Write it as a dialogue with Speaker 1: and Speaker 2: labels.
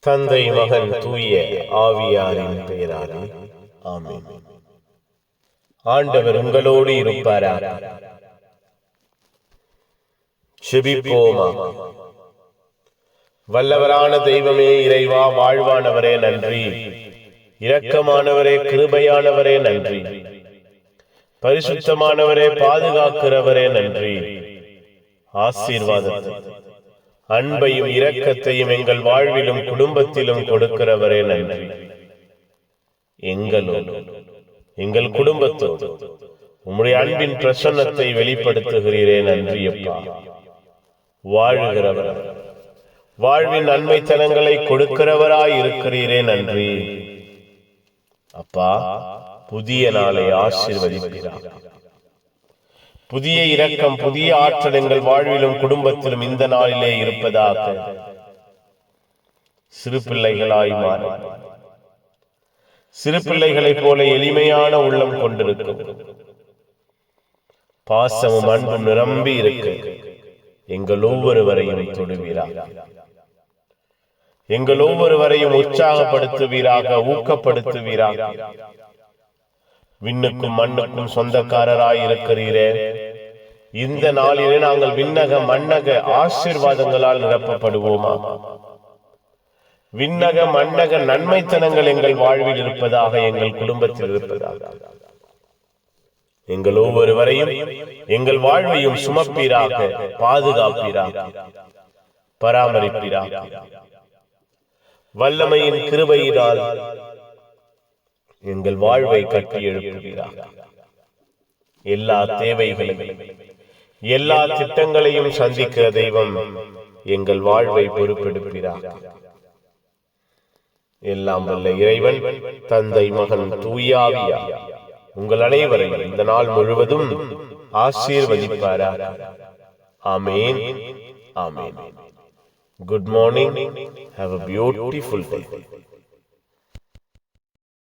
Speaker 1: தந்தை மகன் தூய ஆவியாரின் பெயராலே ஆமென். ஆண்டவர் உங்களோடு இருப்பாரா செபிப்போமா. வல்லவரான தெய்வமே இறைவா வாழ்வானவரே நன்றி. இரக்கமானவரே கிருபையானவரே நன்றி. பரிசுத்தமானவரே பாதுகாக்கிறவரே நன்றி. ஆசீர்வாதத்தை அன்பையும் இரக்கத்தையும் எங்கள் வாழ்விலும் குடும்பத்திலும் கொடுக்கிறவரே நன்றி. எங்களோடு எங்கள் குடும்பத்தோடு உம்முடைய அன்பின் பிரசன்னத்தை வெளிப்படுத்துகிறீரே நன்றி அப்பா. வாழ்கிறவர் வாழ்வின் நன்மைத்தனங்களை கொடுக்கிறவராய் இருக்கிறீரே நன்றி. அப்பா புதிய நாளை ஆசீர்வதிக்கிறார் புதிய இரக்கம் புதிய ஆற்றல் எங்கள் வாழ்விலும் குடும்பத்திலும் இந்த நாளிலே இருப்பதாக சிறு பிள்ளைகளாய் மாற. சிறு பிள்ளைகளைப் போல எளிமையான உள்ளம் கொண்டிருக்கும். பாசமும் அன்பும் நிரம்பி இருக்கு. எங்கள் ஒவ்வொருவரையும் தொடுவீராக எங்கள் ஒவ்வொருவரையும் உற்சாகப்படுத்துவீராக ஊக்கப்படுத்துவீராக விண்ணுக்கும் மண்ணுக்கும் சொந்தக்காரராய் இருக்கிறீரே. இந்த நாளிலே நாங்கள் விண்ணக மண்ணக ஆசிர்வாதங்களால் நிரப்பப்படுவோமா? விண்ணக மண்ணக நன்மைத்தனங்கள் எங்கள் வாழ்வில் இருப்பதாக எங்கள் குடும்பத்தில் இருப்பதாக. எங்கள் ஒவ்வொருவரையும் எங்கள் வாழ்வையும் சுமப்பீராக பாதுகாப்பீராக பராமரிப்பீராக. வல்லமையின் கிருபையினால் எங்கள் வாழ்வை கட்டி எழுப்புகிறார் எல்லா தேவைகளையும் எல்லா திட்டங்களையும் சந்திக்கிற தெய்வம் எங்கள் வாழ்வை பொறுப்பெடுக்கிறார் எல்லாம் வல்ல இறைவன் தந்தை மகன் தூயாவியா உங்கள் அனைவரையும் இந்த நாள் முழுவதும் ஆசீர்வதிப்பாரா ஆமேன். ஆமேன். Good morning have a beautiful day